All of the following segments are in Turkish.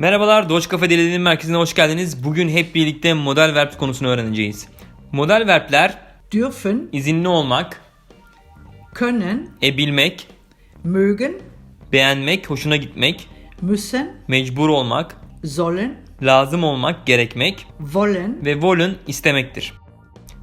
Merhabalar, Doge Cafe Deli'nin merkezine hoş geldiniz. Bugün hep birlikte model verb konusunu öğreneceğiz. Model verbler dürfen, izinli olmak, können, ebilmek, mögen, beğenmek, hoşuna gitmek, müssen, mecbur olmak, sollen, lazım olmak, gerekmek wollen, ve wollen istemektir.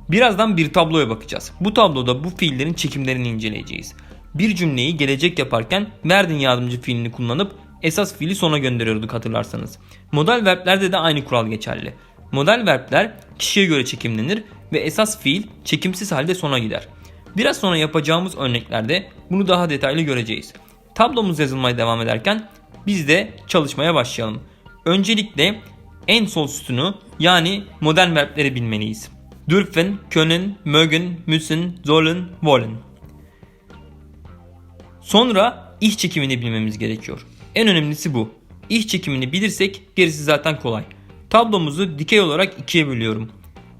Birazdan bir tabloya bakacağız. Bu tabloda bu fiillerin çekimlerini inceleyeceğiz. Bir cümleyi gelecek yaparken verdin yardımcı fiilini kullanıp esas fiili sona gönderiyorduk hatırlarsanız. Modal verblerde de aynı kural geçerli. Modal verbler kişiye göre çekimlenir ve esas fiil çekimsiz halde sona gider. Biraz sonra yapacağımız örneklerde bunu daha detaylı göreceğiz. Tablomuz yazılmaya devam ederken biz de çalışmaya başlayalım. Öncelikle en sol sütunu yani modern verbleri bilmeliyiz. Dürfen, können, mögen, müssen, sollen, wollen. Sonra iş çekimini bilmemiz gerekiyor. En önemlisi bu. İş çekimini bilirsek gerisi zaten kolay. Tablomuzu dikey olarak ikiye bölüyorum.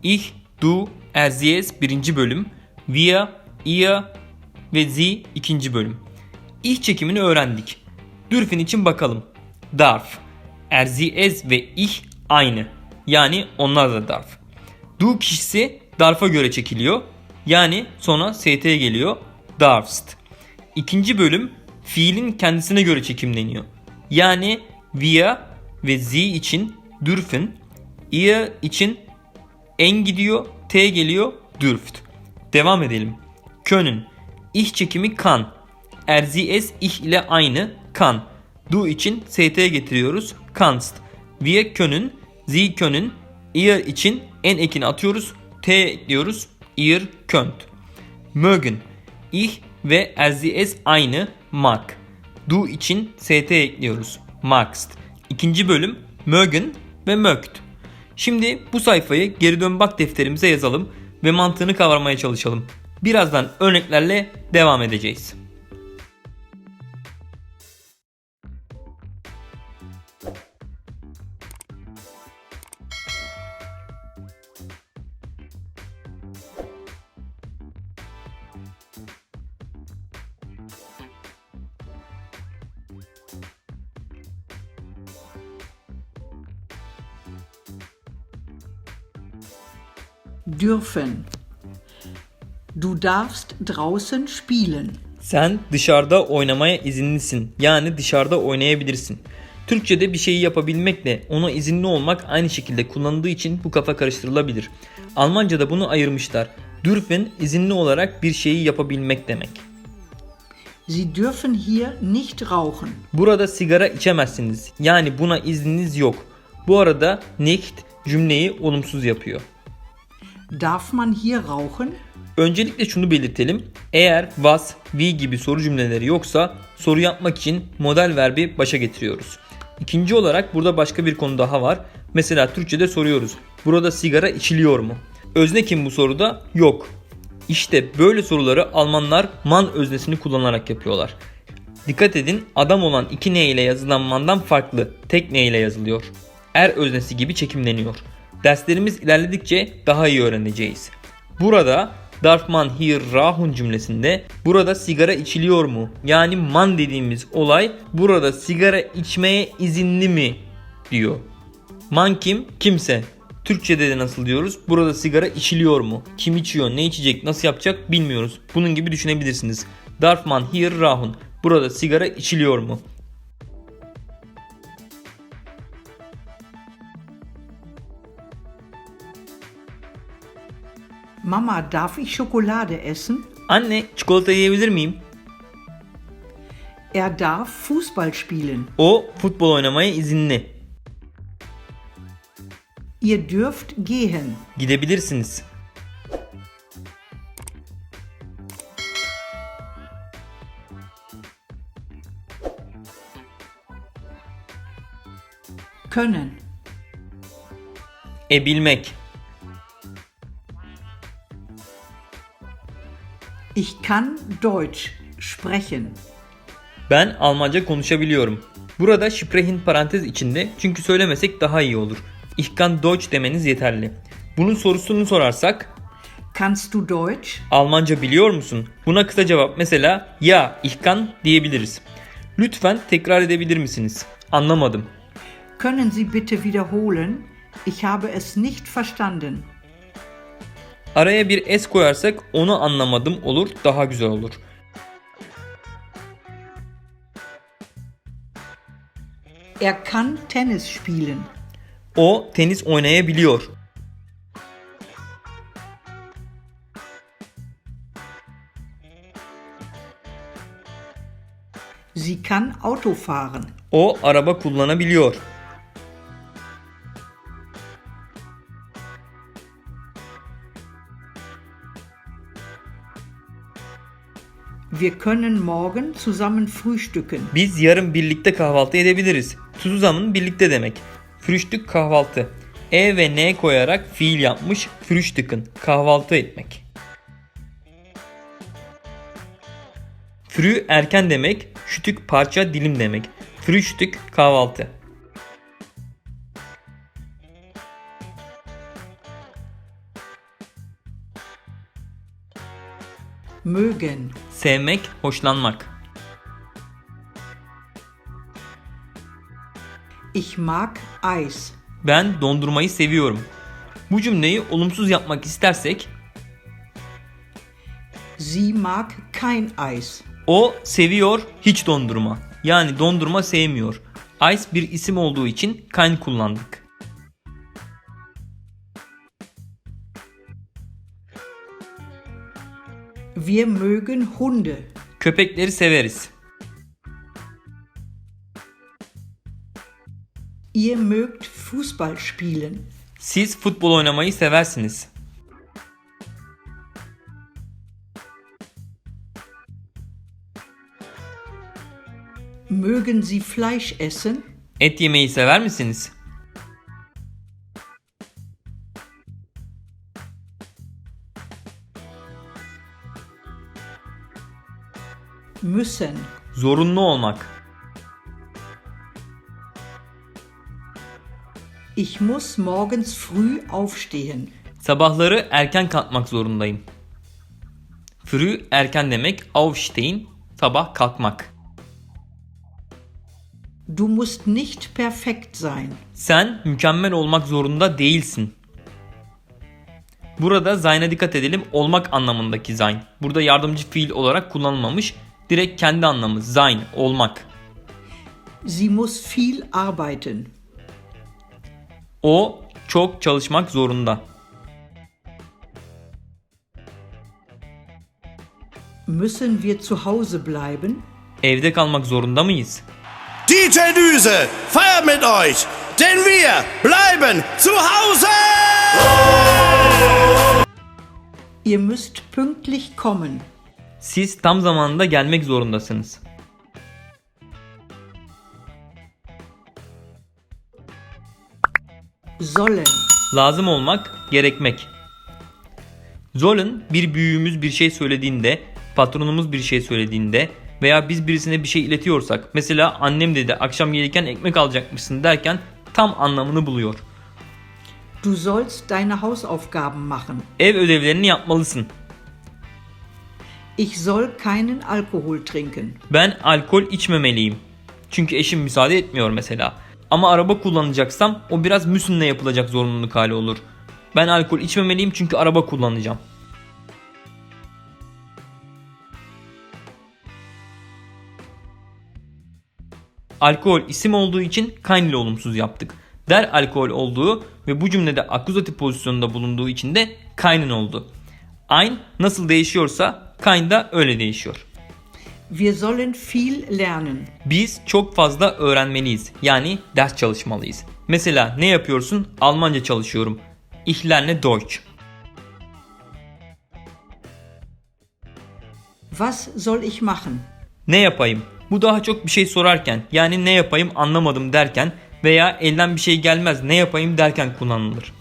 Ich, du, er, sie, es birinci bölüm. Wir, ihr ve sie ikinci bölüm. İş çekimini öğrendik. Dürfen için bakalım. Darf. Er, sie, es ve ich aynı. Yani onlar da darf. Du kişisi darf'a göre çekiliyor. Yani sonra st'ye geliyor. Darfst. İkinci bölüm fiilin kendisine göre çekimleniyor. Yani wir ve sie için dürfen, ihr için en gidiyor, t geliyor, dürft. Devam edelim. Können. Ich çekimi kan. Er sie es ich ile aynı kan. Du için st getiriyoruz. Kannst. Wir können, sie können, ihr için en ekini atıyoruz. T ekliyoruz. Ihr könnt. Mögen. Ich ve er sie es aynı mag. Du için st ekliyoruz. Magst. İkinci bölüm mögen ve mögt. Şimdi bu sayfayı geri dön bak defterimize yazalım ve mantığını kavramaya çalışalım. Birazdan örneklerle devam edeceğiz. Dürfen. Du darfst draußen spielen. Sen dışarıda oynamaya izinlisin. Yani dışarıda oynayabilirsin. Türkçe'de bir şeyi yapabilmekle ona izinli olmak aynı şekilde kullanıldığı için bu kafa karıştırılabilir. Almanca'da bunu ayırmışlar. Dürfen izinli olarak bir şeyi yapabilmek demek. Sie dürfen hier nicht rauchen. Burada sigara içemezsiniz. Yani buna izniniz yok. Bu arada nicht cümleyi olumsuz yapıyor. Darf man hier rauchen? Öncelikle şunu belirtelim. Eğer was, wie gibi soru cümleleri yoksa soru yapmak için model verbi başa getiriyoruz. İkinci olarak burada başka bir konu daha var. Mesela Türkçe'de soruyoruz. Burada sigara içiliyor mu? Özne kim bu soruda? Yok. İşte böyle soruları Almanlar man öznesini kullanarak yapıyorlar. Dikkat edin adam olan iki ne ile yazılan mandan farklı. Tek ne ile yazılıyor. Er öznesi gibi çekimleniyor. Derslerimiz ilerledikçe daha iyi öğreneceğiz. Burada Darf man hier rauchen cümlesinde burada sigara içiliyor mu? Yani man dediğimiz olay burada sigara içmeye izinli mi diyor. Man kim? Kimse. Türkçe'de de nasıl diyoruz? Burada sigara içiliyor mu? Kim içiyor? Ne içecek? Nasıl yapacak? Bilmiyoruz. Bunun gibi düşünebilirsiniz. Darf man hier rauchen? Burada sigara içiliyor mu? Mama, darf ich Schokolade essen? Anne çikolata yiyebilir miyim? Er darf Fußball spielen. O futbol oynamaya izinli. Ihr dürft gehen. Gidebilirsiniz. Können. E bilmek. Ich kann Deutsch sprechen. Ben Almanca konuşabiliyorum. Burada sprechen parantez içinde çünkü söylemesek daha iyi olur. Ich kann Deutsch demeniz yeterli. Bunun sorusunu sorarsak Kannst du Deutsch? Almanca biliyor musun? Buna kısa cevap mesela ya ich kann diyebiliriz. Lütfen tekrar edebilir misiniz? Anlamadım. Können Sie bitte wiederholen? Ich habe es nicht verstanden. Araya bir s koyarsak onu anlamadım olur daha güzel olur. Er kann Tennis spielen. O tenis oynayabiliyor. Sie kann Auto fahren. O araba kullanabiliyor. Wir können morgen zusammen frühstücken. Biz yarın birlikte kahvaltı edebiliriz. Zusammen birlikte demek. Frühstück kahvaltı. E ve N koyarak fiil yapmış frühstücken kahvaltı etmek. Früh erken demek, şütük parça dilim demek. Frühstück kahvaltı. Mögen. Sevmek, hoşlanmak. Ich mag Eis. Ben dondurmayı seviyorum. Bu cümleyi olumsuz yapmak istersek Sie mag kein Eis. o seviyor hiç dondurma. Yani dondurma sevmiyor. Ice bir isim olduğu için kein kullandık. Wir mögen Hunde. Köpekleri severiz. Ihr mögt Fußball spielen. Siz futbol oynamayı seversiniz. Mögen Sie Fleisch essen? Et yemeyi sever misiniz? Müssen. Zorunlu olmak. Ich muss morgens früh aufstehen. Sabahları erken kalkmak zorundayım. Früh erken demek, aufstehen sabah kalkmak. Du musst nicht perfekt sein. Sen mükemmel olmak zorunda değilsin. Burada zayna dikkat edelim olmak anlamındaki zayn. Burada yardımcı fiil olarak kullanılmamış. Direkt kendi anlamı zayn olmak. Sie muss viel arbeiten. O çok çalışmak zorunda. Müssen wir zu Hause bleiben? Evde kalmak zorunda mıyız? DJ Düse, feiert mit euch, denn wir bleiben zu Hause! Ihr müsst pünktlich kommen. Siz tam zamanında gelmek zorundasınız. Sollen. Lazım olmak, gerekmek. Sollen bir büyüğümüz bir şey söylediğinde, patronumuz bir şey söylediğinde veya biz birisine bir şey iletiyorsak mesela annem dedi akşam gelirken ekmek alacakmışsın derken tam anlamını buluyor. Du sollst deine Hausaufgaben machen. Ev ödevlerini yapmalısın. Ich soll keinen Alkohol trinken. Ben alkol içmemeliyim. Çünkü eşim müsaade etmiyor mesela. Ama araba kullanacaksam o biraz müsünle yapılacak zorunluluk hali olur. Ben alkol içmemeliyim çünkü araba kullanacağım. Alkol isim olduğu için kein ile olumsuz yaptık. Der alkol olduğu ve bu cümlede akuzatif pozisyonunda bulunduğu için de keinen oldu. Ein nasıl değişiyorsa kein da öyle değişiyor. Wir sollen viel lernen. Biz çok fazla öğrenmeliyiz. Yani ders çalışmalıyız. Mesela ne yapıyorsun? Almanca çalışıyorum. Ich lerne Deutsch. Was soll ich machen? Ne yapayım? Bu daha çok bir şey sorarken yani ne yapayım anlamadım derken veya elden bir şey gelmez ne yapayım derken kullanılır.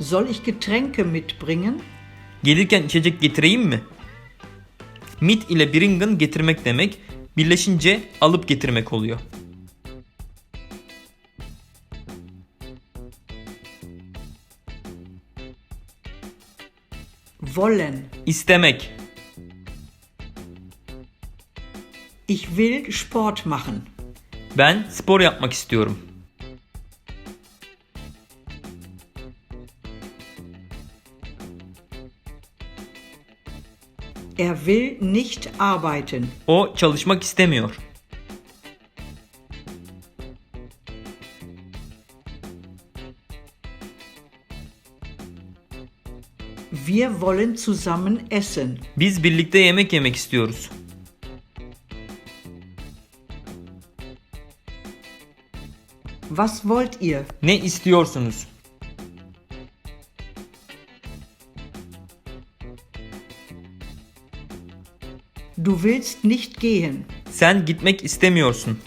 Soll ich Getränke mitbringen? Gelirken içecek getireyim mi? Mit ile bringen getirmek demek. Birleşince alıp getirmek oluyor. Wollen. İstemek. Ich will Sport machen. Ben spor yapmak istiyorum. Er will nicht arbeiten. O çalışmak istemiyor. Wir wollen zusammen essen. Biz birlikte yemek yemek istiyoruz. Was wollt ihr? Ne istiyorsunuz? Du willst nicht gehen. Sen gitmek istemiyorsun.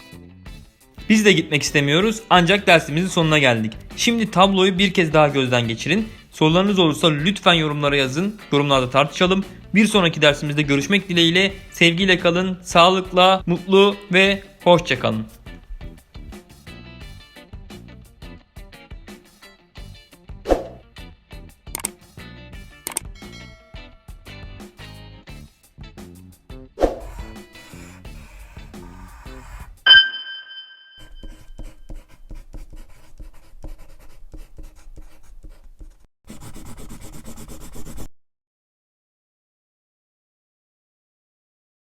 Biz de gitmek istemiyoruz ancak dersimizin sonuna geldik. Şimdi tabloyu bir kez daha gözden geçirin. Sorularınız olursa lütfen yorumlara yazın. Yorumlarda tartışalım. Bir sonraki dersimizde görüşmek dileğiyle sevgiyle kalın, sağlıkla, mutlu ve hoşça kalın.